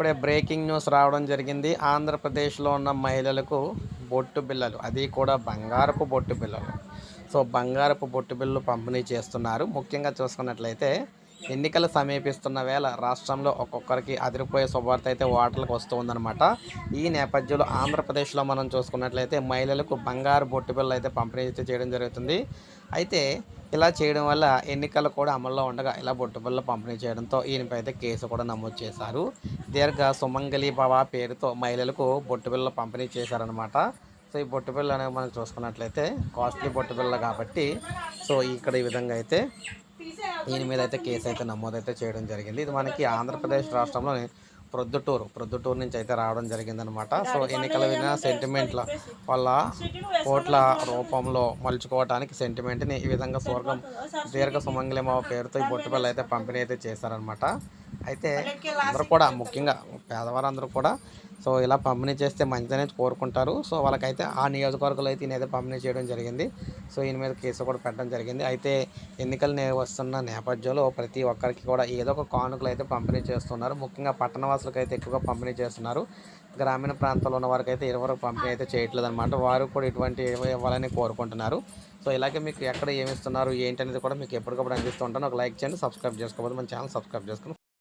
ఇప్పుడే breaking news రావడం జరిగింది. ఆంధ్రప్రదేశ్లో ఉన్న మహిళలకు బొట్టు బిల్లలు అది కూడా బంగారపు బొట్టు బిల్లలు. సో బంగారపు బొట్టు బిల్లలు పంపిణీ చేస్తున్నారు. ముఖ్యంగా చూసుకున్నట్లయితే ఎన్నికలు సమీపిస్తున్న వేళ రాష్ట్రంలో ఒక్కొక్కరికి అదిరిపోయే శుభార్త అయితే ఓటర్లకు వస్తూ ఉందన్నమాట. ఈ నేపథ్యంలో ఆంధ్రప్రదేశ్లో మనం చూసుకున్నట్లయితే మహిళలకు బంగారు బొట్టు బిళ్ళలు అయితే పంపిణీ అయితే చేయడం జరుగుతుంది. అయితే ఇలా చేయడం వల్ల ఎన్నికలు కూడా అమల్లో ఉండగా ఇలా బొట్టు పంపిణీ చేయడంతో ఈయనపై అయితే కేసు కూడా నమోదు చేశారు. దీర్ఘ సుమంగళి భవ పేరుతో మహిళలకు బొట్టు బిళ్ళలు పంపిణీ చేశారనమాట సో ఈ బొట్టు బిళ్ళ అనేవి మనం చూసుకున్నట్లయితే కాస్ట్లీ బొట్టుబిళ్ళ కాబట్టి సో ఇక్కడ ఈ విధంగా అయితే దీని మీద అయితే కేసు అయితే నమోదైతే చేయడం జరిగింది. ఇది మనకి ఆంధ్రప్రదేశ్ రాష్ట్రంలోని ప్రొద్దుటూరు. ప్రొద్దుటూరు నుంచి అయితే రావడం జరిగిందనమాట సో ఎన్నికల విన సెంటిమెంట్ల వల్ల ఓట్ల రూపంలో మలుచుకోవడానికి సెంటిమెంట్ని ఈ విధంగా స్వర్గం దీర్ఘ సుమంగళమ పేరుతో ఈ బొట్టుపల్లి అయితే పంపిణీ అయితే చేశారనమాట అయితే అందరూ కూడా ముఖ్యంగా పేదవారందరూ కూడా సో ఇలా పంపిణీ చేస్తే మంచిదనే కోరుకుంటారు. సో వాళ్ళకైతే ఆ నియోజకవర్గంలో అయితే అయితే పంపిణీ చేయడం జరిగింది. సో ఈయన మీద కేసు కూడా పెట్టడం జరిగింది. అయితే ఎన్నికలు వస్తున్న నేపథ్యంలో ప్రతి ఒక్కరికి కూడా ఏదో ఒక కానుకలు అయితే పంపిణీ చేస్తున్నారు. ముఖ్యంగా పట్టణవాసులకు అయితే ఎక్కువగా పంపిణీ చేస్తున్నారు. గ్రామీణ ప్రాంతాల్లో ఉన్న వారికి అయితే ఎవరికి పంపిణీ అయితే చేయట్లేదు అనమాట వారు కూడా ఇటువంటి ఇవ్వ- ఇవ్వాలని కోరుకుంటున్నారు. సో ఇలాగే మీకు ఎక్కడ ఏమి ఇస్తున్నారు ఏంటి అనేది కూడా మీకు ఎప్పటికప్పుడు అందిస్తూ ఉంటాను. ఒక లైక్ చేయండి సబ్స్క్రైబ్ చేసుకోకపోతే మన ఛానల్ సబ్స్క్రైబ్ చేసుకుని